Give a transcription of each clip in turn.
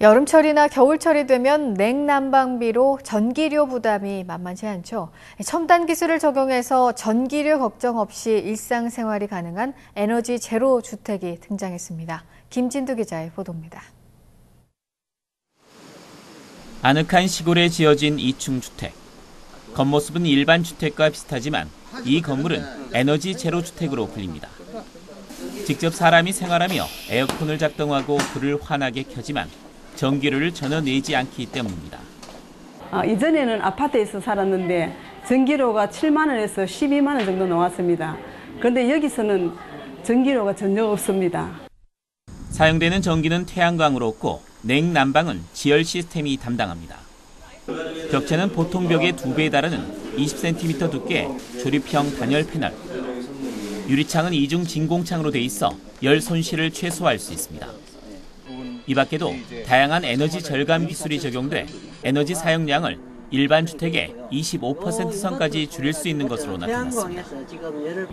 여름철이나 겨울철이 되면 냉난방비로 전기료 부담이 만만치 않죠. 첨단 기술을 적용해서 전기료 걱정 없이 일상생활이 가능한 에너지 제로 주택이 등장했습니다. 김진두 기자의 보도입니다. 아늑한 시골에 지어진 2층 주택. 겉모습은 일반 주택과 비슷하지만 이 건물은 에너지 제로 주택으로 불립니다. 직접 사람이 생활하며 에어컨을 작동하고 불을 환하게 켜지만 전기료를 전혀 내지 않기 때문입니다. 아, 이전에는 아파트에서 살았는데 전기료가 7만 원에서 12만 원 정도 나왔습니다. 그런데 여기서는 전기료가 전혀 없습니다. 사용되는 전기는 태양광으로 얻고 냉난방은 지열 시스템이 담당합니다. 벽체는 보통 벽의 두 배에 달하는 20cm 두께 조립형 단열 패널. 유리창은 이중 진공창으로 돼 있어 열 손실을 최소화할 수 있습니다. 이 밖에도 다양한 에너지 절감 기술이 적용돼 에너지 사용량을 일반 주택의 25% 선까지 줄일 수 있는 것으로 나타났습니다.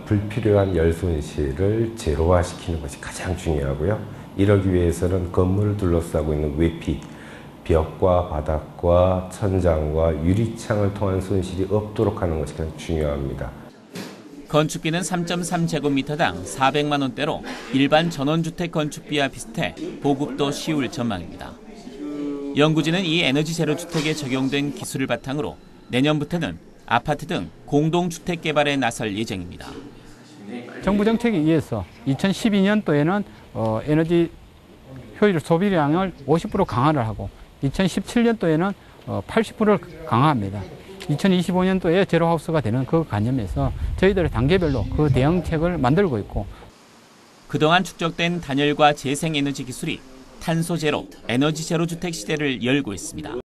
불필요한 열 손실을 제로화시키는 것이 가장 중요하고요. 이러기 위해서는 건물을 둘러싸고 있는 외피, 벽과 바닥과 천장과 유리창을 통한 손실이 없도록 하는 것이 가장 중요합니다. 건축비는 3.3제곱미터당 400만 원대로 일반 전원주택 건축비와 비슷해 보급도 쉬울 전망입니다. 연구진은 이 에너지 제로 주택에 적용된 기술을 바탕으로 내년부터는 아파트 등 공동주택 개발에 나설 예정입니다. 정부 정책에 의해서 2012년도에는 어, 에너지 효율 소비량을 50% 강화를 하고 2017년도에는 어, 80%를 강화합니다. 2025년도에 제로하우스가 되는 그 관념에서 저희들이 단계별로 그 대응책을 만들고 있고 그동안 축적된 단열과 재생에너지 기술이 탄소 제로, 에너지 제로 주택 시대를 열고 있습니다.